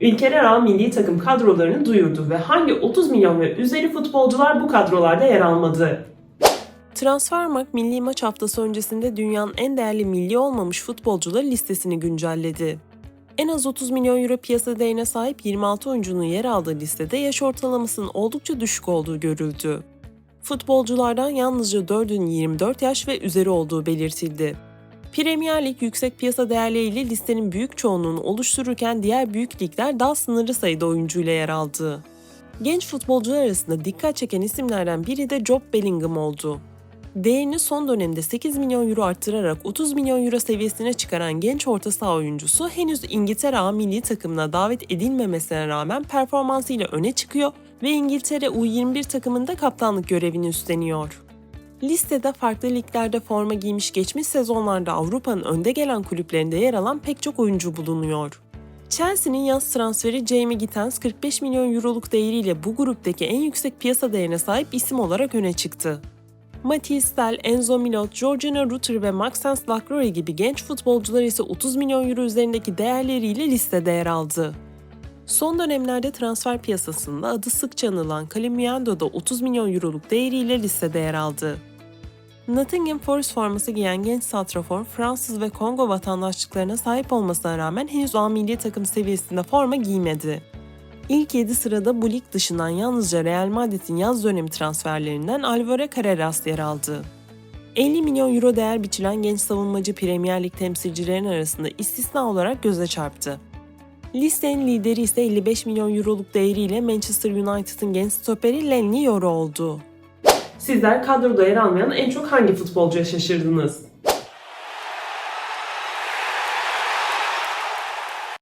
Ülkeler ağı milli takım kadrolarını duyurdu ve hangi 30 milyon ve üzeri futbolcular bu kadrolarda yer almadı? Transfermarkt milli maç haftası öncesinde dünyanın en değerli milli olmamış futbolcuları listesini güncelledi. En az 30 milyon euro piyasa değerine sahip 26 oyuncunun yer aldığı listede yaş ortalamasının oldukça düşük olduğu görüldü. Futbolculardan yalnızca 4'ünün 24 yaş ve üzeri olduğu belirtildi. Premier Lig yüksek piyasa değerleriyle listenin büyük çoğunluğunu oluştururken diğer büyük ligler daha sınırlı sayıda oyuncuyla yer aldı. Genç futbolcular arasında dikkat çeken isimlerden biri de Job Bellingham oldu. Değerini son dönemde 8 milyon euro arttırarak 30 milyon euro seviyesine çıkaran genç orta saha oyuncusu henüz İngiltere A milli takımına davet edilmemesine rağmen performansıyla öne çıkıyor ve İngiltere U21 takımında kaptanlık görevini üstleniyor. Listede farklı liglerde forma giymiş geçmiş sezonlarda Avrupa'nın önde gelen kulüplerinde yer alan pek çok oyuncu bulunuyor. Chelsea'nin yaz transferi Jamie Gittens 45 milyon euroluk değeriyle bu gruptaki en yüksek piyasa değerine sahip isim olarak öne çıktı. Matthias Tel, Enzo Milot, Georgina Rutter ve Maxence Lacroix gibi genç futbolcular ise 30 milyon euro üzerindeki değerleriyle listede yer aldı. Son dönemlerde transfer piyasasında adı sıkça anılan Calimiendo da 30 milyon euroluk değeriyle listede yer aldı. Nottingham Forest forması giyen genç santrafor Fransız ve Kongo vatandaşlıklarına sahip olmasına rağmen henüz A milli takım seviyesinde forma giymedi. İlk 7 sırada bu lig dışından yalnızca Real Madrid'in yaz dönemi transferlerinden Alvaro Carreras yer aldı. 50 milyon euro değer biçilen genç savunmacı Premier Lig temsilcilerinin arasında istisna olarak göze çarptı. Listenin lideri ise 55 milyon euroluk değeriyle Manchester United'ın genç stoperi Lenny Yoro oldu. Sizler kadroda yer almayan en çok hangi futbolcuya şaşırdınız?